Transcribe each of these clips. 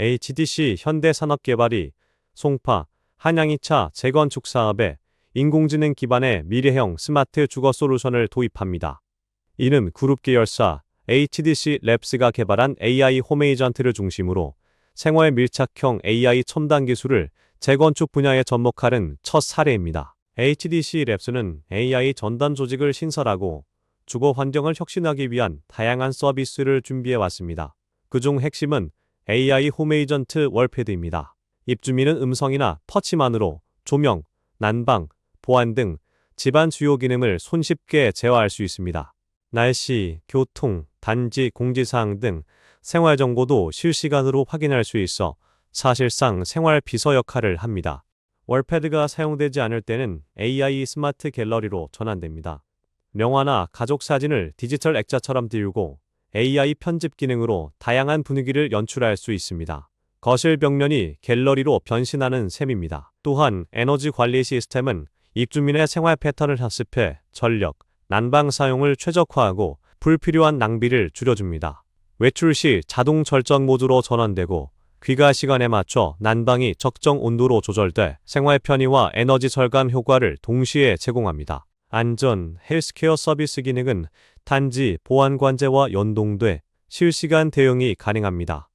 HDC 현대산업개발이 송파, 한양이차 재건축 사업에 인공지능 기반의 미래형 스마트 주거 솔루션을 도입합니다. 이는 그룹 계열사 HDC 랩스가 개발한 AI 홈 에이전트를 중심으로 생활 밀착형 AI 첨단 기술을 재건축 분야에 접목하는 첫 사례입니다. HDC 랩스는 AI 전담 조직을 신설하고 주거 환경을 혁신하기 위한 다양한 서비스를 준비해 왔습니다. 그중 핵심은 AI 홈 에이전트 월패드입니다. 입주민은 음성이나 터치만으로 조명, 난방, 보안 등 집안 주요 기능을 손쉽게 제어할 수 있습니다. 날씨, 교통, 단지 공지사항 등 생활 정보도 실시간으로 확인할 수 있어 사실상 생활 비서 역할을 합니다. 월패드가 사용되지 않을 때는 AI 스마트 갤러리로 전환됩니다. 명화나 가족 사진을 디지털 액자처럼 띄우고 AI 편집 기능으로 다양한 분위기를 연출할 수 있습니다. 거실 벽면이 갤러리로 변신하는 셈입니다. 또한 에너지 관리 시스템은 입주민의 생활 패턴을 학습해 전력, 난방 사용을 최적화하고 불필요한 낭비를 줄여줍니다. 외출 시 자동 절전 모드로 전환되고 귀가 시간에 맞춰 난방이 적정 온도로 조절돼 생활 편의와 에너지 절감 효과를 동시에 제공합니다. 안전, 헬스케어 서비스 기능은 단지 보안 관제와 연동돼 실시간 대응이 가능합니다.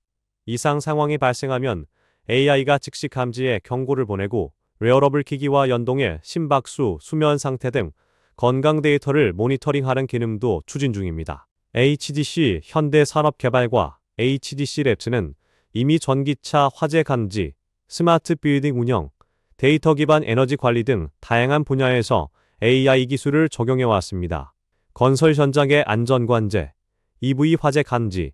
이상 상황이 발생하면 AI가 즉시 감지해 경고를 보내고 웨어러블 기기와 연동해 심박수, 수면 상태 등 건강 데이터를 모니터링하는 기능도 추진 중입니다. HDC 현대산업개발과 HDC 랩스는 이미 전기차 화재 감지, 스마트 빌딩 운영, 데이터 기반 에너지 관리 등 다양한 분야에서 AI 기술을 적용해 왔습니다. 건설 현장의 안전 관제, EV 화재 감지,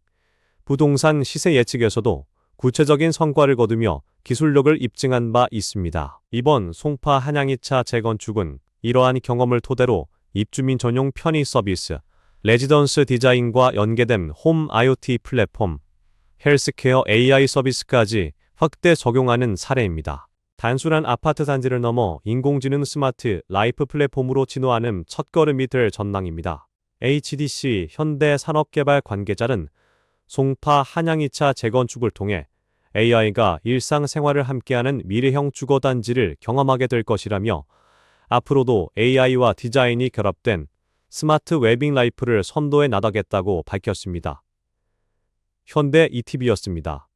부동산 시세 예측에서도 구체적인 성과를 거두며 기술력을 입증한 바 있습니다. 이번 송파 한양이차 재건축은 이러한 경험을 토대로 입주민 전용 편의 서비스, 레지던스 디자인과 연계된 홈 IoT 플랫폼, 헬스케어 AI 서비스까지 확대 적용하는 사례입니다. 단순한 아파트 단지를 넘어 인공지능 스마트 라이프 플랫폼으로 진화하는 첫걸음이 될 전망입니다. HDC 현대산업개발 관계자는 송파 한양이차 재건축을 통해 AI가 일상생활을 함께하는 미래형 주거단지를 경험하게 될 것이라며 앞으로도 AI와 디자인이 결합된 스마트 웨빙 라이프를 선도해 나가겠다고 밝혔습니다. 현대 ETV였습니다.